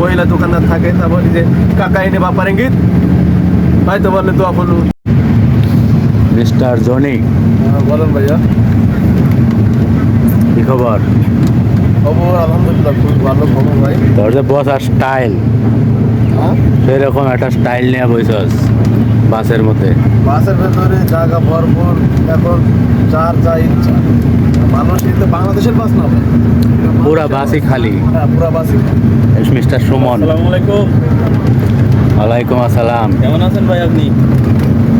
মহিলা দোকানদার থাকে তারপর এই যে কাকা এনে বাপার ইঙ্গিত ভাই তো বললে দোয়া করলু মিস্টার জনি। বলেন ভাইয়া। কি খবর? খবর আলহামদুলিল্লাহ খুব ভালো খবর ভাই। তোর যে বসার স্টাইল হ্যাঁ? সেরকম একটা স্টাইল নিয়ে বাসের মধ্যে। বাসের ভেতরে জায়গা ভরপুর এখন যার যা ইচ্ছা। মানুষ কিন্তু বাংলাদেশের বাস না পুরা বাসই খালি। হ্যাঁ পুরা বাসই মিস্টার সুমন। আসসালামু আলাইকুম। ওয়ালাইকুম আসসালাম। কেমন আছেন ভাই আপনি?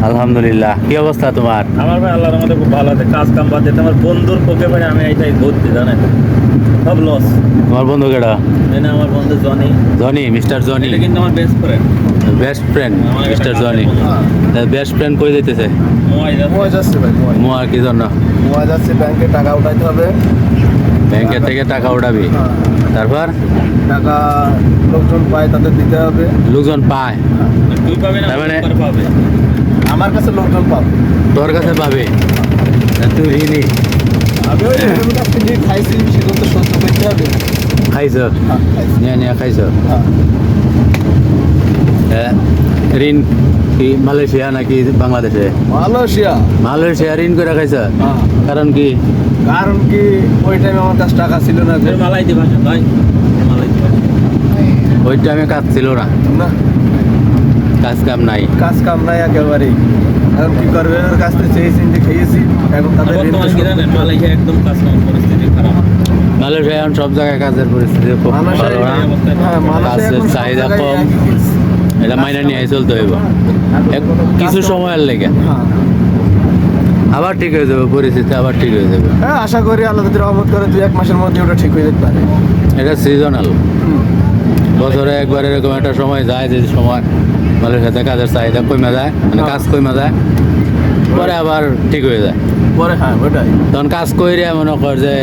আলহামদুলিল্লাহ। কি অবস্থা তোমার? আমার ভাই আল্লাহর মধ্যে খুব ভালো আছে। কাজ কাম বাদ দিতে আমার বন্ধুর পক্ষে ভাই আমি এইটাই ঘুরতে জানেন? সব লস তোমার বন্ধু কেডা? এনে আমার বন্ধু জনি। Johnny mister Johnny. এটা কিন্তু আমার best friend best friend mister Johnny. হ্যাঁ বেস্ট ফ্রেন্ড কই যাইতেছে? মোয়া যাচ্ছে। ভাই মোয়া। কি জন্য? মোয়া যাচ্ছে ব্যাংকে টাকা উঠাইতে হবে। ব্যাংকের থেকে টাকা উঠাবি? হ্যাঁ। তারপর? টাকা লোকজন পায় তাদের দিতে হবে। লোকজন পায়? তুই পাবি না মানে- পাবে। আমার কাছে লোকজন পাবে। তোর কাছে পাবে? তুই ঋণী খাইছি সেগুলো তো সহ্য করতে হবে খাইছ? হ্যাঁ নিয়ে নিয়ে খাইছ? হ্যাঁ। হ্যাঁ, ঋণ কি মালয়েশিয়া নাকি বাংলাদেশে? মালয়েশিয়া। মালয়েশিয়া ঋণ করে খাইছ? হ্যাঁ। কারণ কি? কারণ কি ওই টাইমে আমার কাছে টাকা ছিল না যে ফের মালাই দিবা ভাই। মালাই ওই টাইমে কাজ ছিল না। না। কাজ কাম নাই। কাজ কাম নাই একেবারেই। এখন কি করবে? ওর কাছ থেকে চেয়েছি যে খেয়েছি। এখন তাদের মালয়েশিয়া একদম কাজ পরিস্থিতি খারাপ। মালয়েশিয়া এখন সব জায়গায় কাজের পরিস্থিতি খুব ভালো না? হ্যাঁ, কাজের চাহিদা কম। এটা মাইনে নিয়ে চলতে হইব। কিছু সময়ের লেগে। হ্যাঁ। আবার ঠিক হয়ে যাবে পরিস্থিতি আবার ঠিক হয়ে যাবে। হ্যাঁ আশা করি আল্লাহ যদি রহমত করে দুই এক মাসের মধ্যে ওটা ঠিক হয়ে যেতে পারে। এটা সিজনাল বছরে একবার এরকম একটা সময় যায় যে সময় মালয়েশিয়াতে কাজের চাহিদা কমে যায় মানে কাজ কমে যায় পরে আবার ঠিক হয়ে যায়। পরে হ্যাঁ ওটাই তখন কাজ কইরে মনে কর যে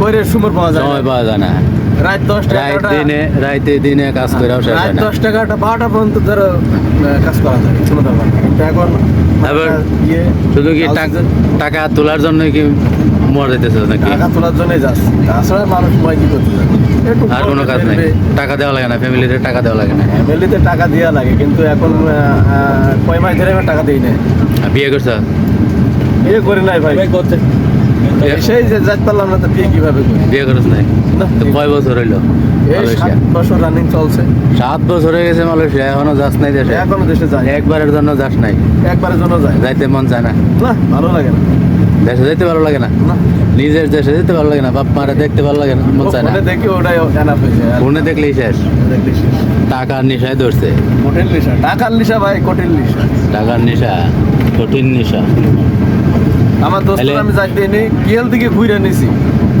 পরে সুমর পাওয়া যায় সময় পাওয়া যায় না। রাত দশটা রাত দিনে রাইতে দিনে কাজ শেষ রাত হয় দশটা এগারোটা বারোটা পর্যন্ত ধরো কাজ করা যায় কোনো ব্যাপার এখন আবার ইয়ে শুধু কি টাকা তোলার জন্য কি মরে যেতেছে নাকি? টাকা তোলার জন্যই যাচ্ছে। তাছাড়া মানুষ ভয় কি করতে যাবে আর কোনো কাজ নাই। টাকা দেওয়া লাগে না ফ্যামিলিতে টাকা দেওয়া লাগে না। ফ্যামিলিতে টাকা দেওয়া লাগে কিন্তু এখন কয় মাস ধরে আমি টাকা দিই না বিয়ে করছ? বিয়ে করি নাই ভাই। করতে সেই যে যাইতে পারলাম না তো বিয়ে কীভাবে করি? বিয়ে করছ নাই? তো কয় বছর হইল সাত বছর রানিং চলছে। সাত বছর হয়ে গেছে মালয়েশিয়া এখনও যাস নাই দেশে? এখনও দেশে যায় একবারের জন্য যাস নাই? একবারের জন্য যায় যাইতে মন চায় না? না ভালো লাগে না। দেশে যাইতে ভালো লাগে না? না। নিজের দেশে যেতে ভালো লাগে না বাপ মারা দেখতে ভালো লাগে না মন চায় না। দেখি ওটাই এনাফ হয়েছে ফোনে দেখলেই শেষ। টাকার নেশায় ধরছে। কঠিন লিসা টাকার লিসা ভাই কঠিন লিসা টাকার নেশা কঠিন নেশা। আমার দোস্ত আমি যাইতে নি কিয়েল থেকে ঘুরে নিছি।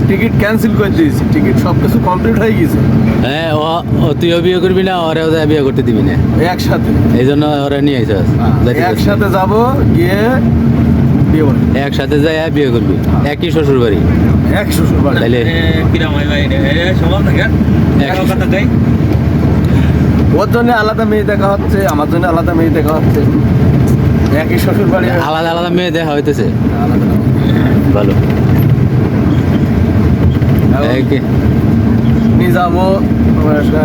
টিকিট ক্যান্সেল করে দিয়েছি টিকিট সব কিছু কমপ্লিট হয়ে গেছে। হ্যাঁ ও ও তুইও বিয়ে করবি না ওরেও যা বিয়ে করতে দিবি না। একসাথে। এই জন্য ওরা নিয়ে চাস না। একসাথে যাব গিয়ে বিয়ে করব? একসাথে যাই বিয়ে করবি। একই শ্বশুর বাড়ি এক শ্বশুর বাড়ি তাইলে কিরাম ভাই? ভাই সমান থাকে এক- এক কথা দেই ওর জন্য আলাদা মেয়ে দেখা হচ্ছে আমার জন্য আলাদা মেয়ে দেখা হচ্ছে। একই শ্বশুর বাড়ি আলাদা আলাদা মেয়ে দেখা হইতেছে। ভালো? নিয়ে যাব।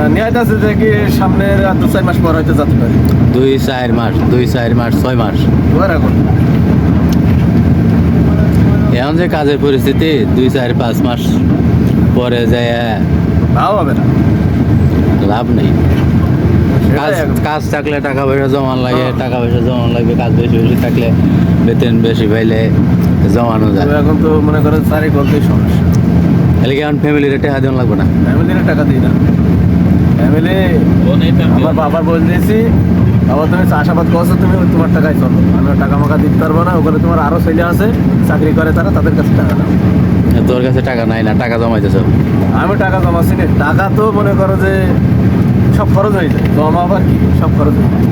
নিয়ে আছে যে কি সামনের আর দু চার মাস পর হয়তো যেতে পারি। দুই চার মাস দুই চার মাস ছয় মাস। এখন। এখন যে কাজের পরিস্থিতি দুই চার পাঁচ মাস পরে যায় তাও হবে না। লাভ নেই। কাজ কাজ থাকলে টাকা পয়সা জমান লাগে হ্যাঁ। টাকা পয়সা জমান লাগবে কাজ বেশি বেশি থাকলে বেতন বেশি পাইলে জমানো যায়। এখন তো মনে করেন চারি গল্পেই সমস্যা। তাহলে কি এখন ফ্যামিলির টাকা দেওয়া লাগবে না? ফ্যামিলির টাকা দিই না। ফ্যামিলি আমার বাবার বলে দিয়েছি বাবা তুমি চাষাবাদ করছ তুমি তোমার টাকায় চলো। আমি টাকা মাকা দিতে পারব না ওখানে তোমার আরও ছেলে আছে চাকরি করে তারা তাদের কাছে টাকা দাও। তোর কাছে টাকা নাই না টাকা জমাইতে জমাইতেছ। আমি টাকা জমাচ্ছি না টাকা তো মনে করো যে সব খরচ হয়ে যায় জমা আবার কি সব খরচ হয়ে যায়।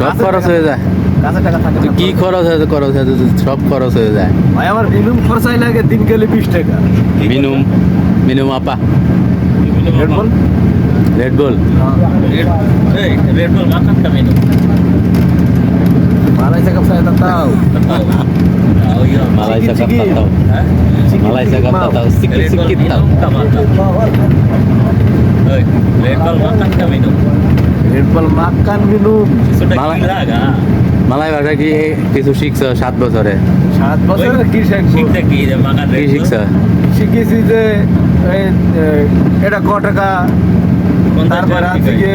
সব খরচ হয়ে যায়। কাছে টাকা থাকে। কি খরচ হয় খরচ হয় সব খরচ হয়ে যায়। ভাই আমার মিনিমাম খরচাই লাগে দিন গেলে বিশ টাকা। আপা। রেড বল রেড বল হ্যাঁ। রেড এই রেড বল মাখান কামিনো মালাই Oh, ভাষা কি কিছু শিখছ সাত বছরে সাত বছর কি dia কি Red Bull. শিখছ শিখেছি যে এটা ক টাকা তারপর আজকে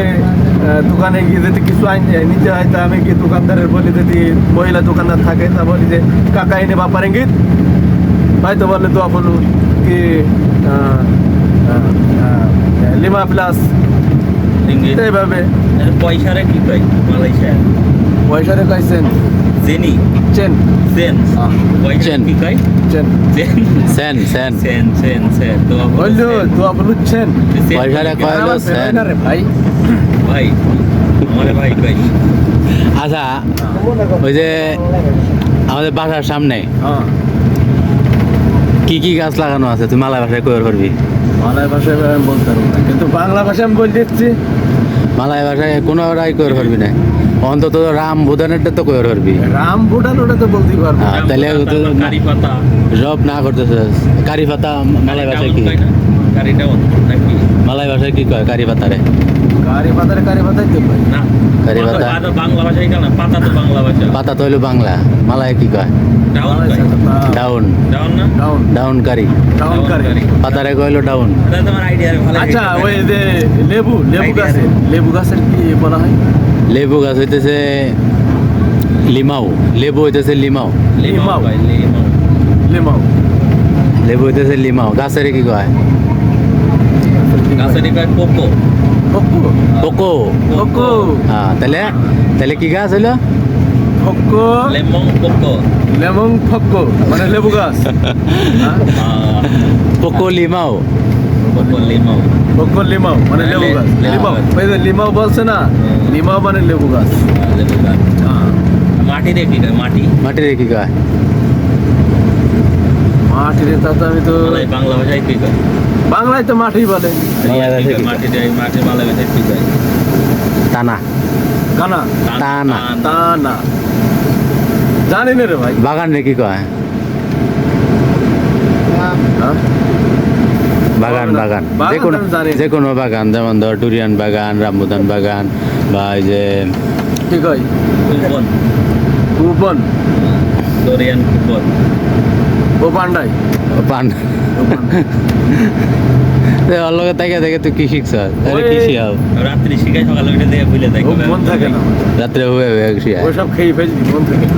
দোকানে গিয়ে যদি কিছু আইন নিতে হয় তা আমি কি দোকানদারের বলি যদি মহিলা দোকানদার থাকে তা বলি যে কাকা এনে বাপার ইঙ্গিত। হয়তো বললে তো আপন কি লিমা প্লাস. এইভাবে। পয়সারে কি কই মালয়েশিয়া পয়সা রে কইছেন জেনি। Chain Sen Ah. পয়সা কি কই চেন সেন সেন সেন সেন সেন তো বলল তো কয় সেন রে ভাই ভাই আমারে ভাই কই আচ্ছা ওই যে আমাদের বাসার সামনে হ্যাঁ কি কি গাছ লাগানো আছে? তুই মালাই ভাষায় কই করবি। বাংলা ভাষায় আমি বলতে পারব না কিন্তু বাংলা ভাষায় আমি বলে দিচ্ছি। মালাই ভাষায় কোনো রাই কই করবি না। অন্তত রাম ভুটানেরটা তো কই করবি রাম ভুটান ওটা তো বলতেই পারব। হ্যাঁ, তাহলে তো কারি পাতা। জব না করতেছিস কারি পাতা মালাই ভাষায় কি? কারি ডাউন নাকি মালাই ভাষায় কি কয়? কারি পাতারে? কারি পাতারে কারি পাতাই তো ভাই না। কারি পাতা বাংলা ভাষায় কেন? পাতা তো বাংলা ভাষা। পাতা তো হইল বাংলা। মালাই কি কয়? Down down. ডাউন না? ডাউন। ডাউন কারি। ডাউন কারি। পাতারে কইলো ডাউন। এটা তোমার আইডিয়া ভালো আচ্ছা ওই যে লেবু লেবু গাছে লেবু গাছের কি বলা হয়? লেবু গাছ হইতেছে লিমাও। লেবু হইতেছে লিমাও। লিমাও ভাই লিমাও। লেবু হইতেছে লিমাও। গাছের কি কয়? গাছের কয়? কোকো। ফক্কু কোকো। ফক্কু হ্যাঁ তাহলে তাহলে কি গাছ হইল? ফক্কু। লেমন কোকো লেমন ফক্কু মানে লেবু গাছ। হ্যাঁ? কোকো লিমাও। কোকো লিমাও মানে লেবু গাছ। লেবু লিমাও গাছ। ওই যে লিমাও বলছে না? লিমাও মানে লেবু গাছ। লেবু গাছ। হ্যাঁ। মাটি রে কি কয় মাটি? মাটির কি কয় মাটির তা তো আমি তো বাংলা ভাষায় কি কয় বাংলায় তো মাটি বলে? মাটি মাটি বাংলা ভাষায় কি কয় টানা কানা টানা। তা না জানি না রে ভাই। বাগান রে কি কয় হ্যাঁ? বাগান যে কোনো যে কোনো বাগান যেমন ধর ডুরিয়ান বাগান রামবুদান বাগান বা এই যে কি কয়? কুপন কুপন কুপন ও পান্ডাই ও পান্ডাই। তে ওর লগে তুই কি শিখছ? আরে কি শিখাও? রাত্রি শিখাই সকালে উঠে মন থাকে না। রাত্রে হয়ে হয়ে ওসব খেয়ে ফেলছি মন থাকে না।